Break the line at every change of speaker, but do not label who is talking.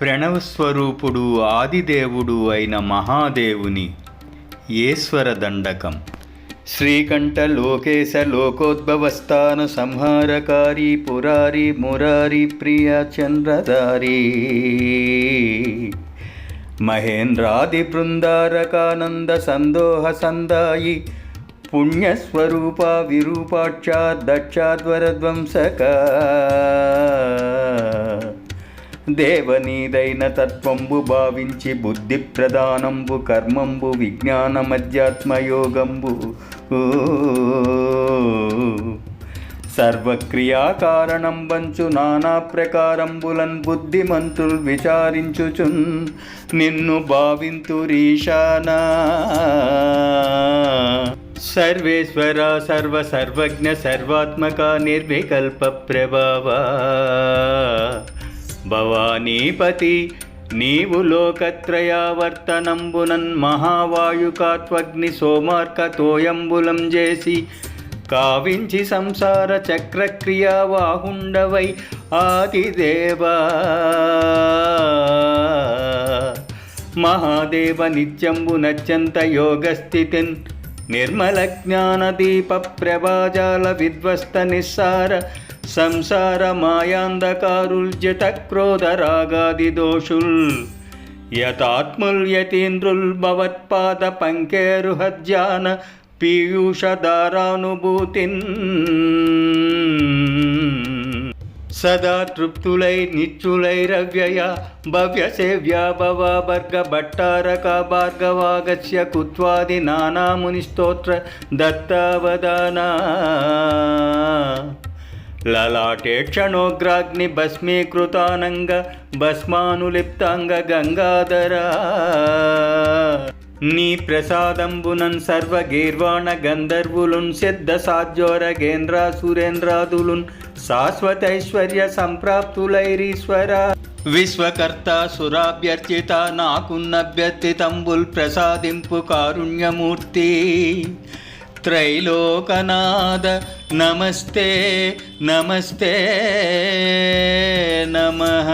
ప్రణవస్వరూపుడు ఆదిదేవుడు అయిన మహాదేవుని ఈశ్వర దండకం. శ్రీకంఠ లోకేశ లోకోద్భవస్థాన సంహారకారి పురారి మురారి ప్రియ చంద్రధారి. మహేంద్రాది బృందారకానంద సందోహ సందాయి పుణ్యస్వరూప విరూపాక్ష దక్షాధ్వరధ్వంసక దేవనీదైన తత్వంబు భావించి బుద్ధి ప్రధానంబు కర్మంబు విజ్ఞానమధ్యాత్మయోగంబు. సర్వక్రియాకారణం వంచు నానా ప్రకారంబులన్ బుద్ధిమంతుల్ విచారించుచున్ నిన్ను భావింతురీశానా. సర్వేశ్వర సర్వ సర్వజ్ఞ సర్వాత్మక నిర్వికల్ప ప్రభావ. భవానీపతి నీవు లోకత్రయావర్తనంబునన్ మహావాయుకాత్వగ్ని సోమార్కతోయంబులం చేసి కావించి సంసార చక్రక్రియ వాహుండవై ఆదిదేవా. మహాదేవ నిత్యంబు నత్యంత యోగస్థితిన్ నిర్మల జ్ఞానదీప ప్రభాజాల విధ్వస్త నిస్సార సంసార మాయాంధకారుల్ జట క్రోధ దోషుల్. యతాత్ముల్ యతీంద్రుల్ భవత్పాద పంకేరుహజ్జాన పీయూషధారానుభూతిన్ సదా తృప్తులై నిత్యులై రవ్యయ భవ్య సేవ్య భవ భర్గ భట్టారక భార్గవాగస్య కుత్వాది నానాముని స్తోత్ర దత్తావదానా. లలాటే క్షణోగ్రాగ్ని భస్మీకృతానంగ భస్మానులిప్తాంగ గంగాధరా. నీ ప్రసాదంబునన్ సర్వగీర్వాణ గంధర్వులున్ సిద్ధ సాధ్యోరగేంద్ర సురేంద్రాదులున్ శాశ్వతైశ్వర్య సంప్రాప్తులైరీశ్వర. విశ్వకర్త సురాభ్యర్చిత నాకున్నభ్యర్థితంబుల్ ప్రసాదింపు కారుణ్యమూర్తి. త్రైలోకనాథ నమస్తే నమస్తే నమః.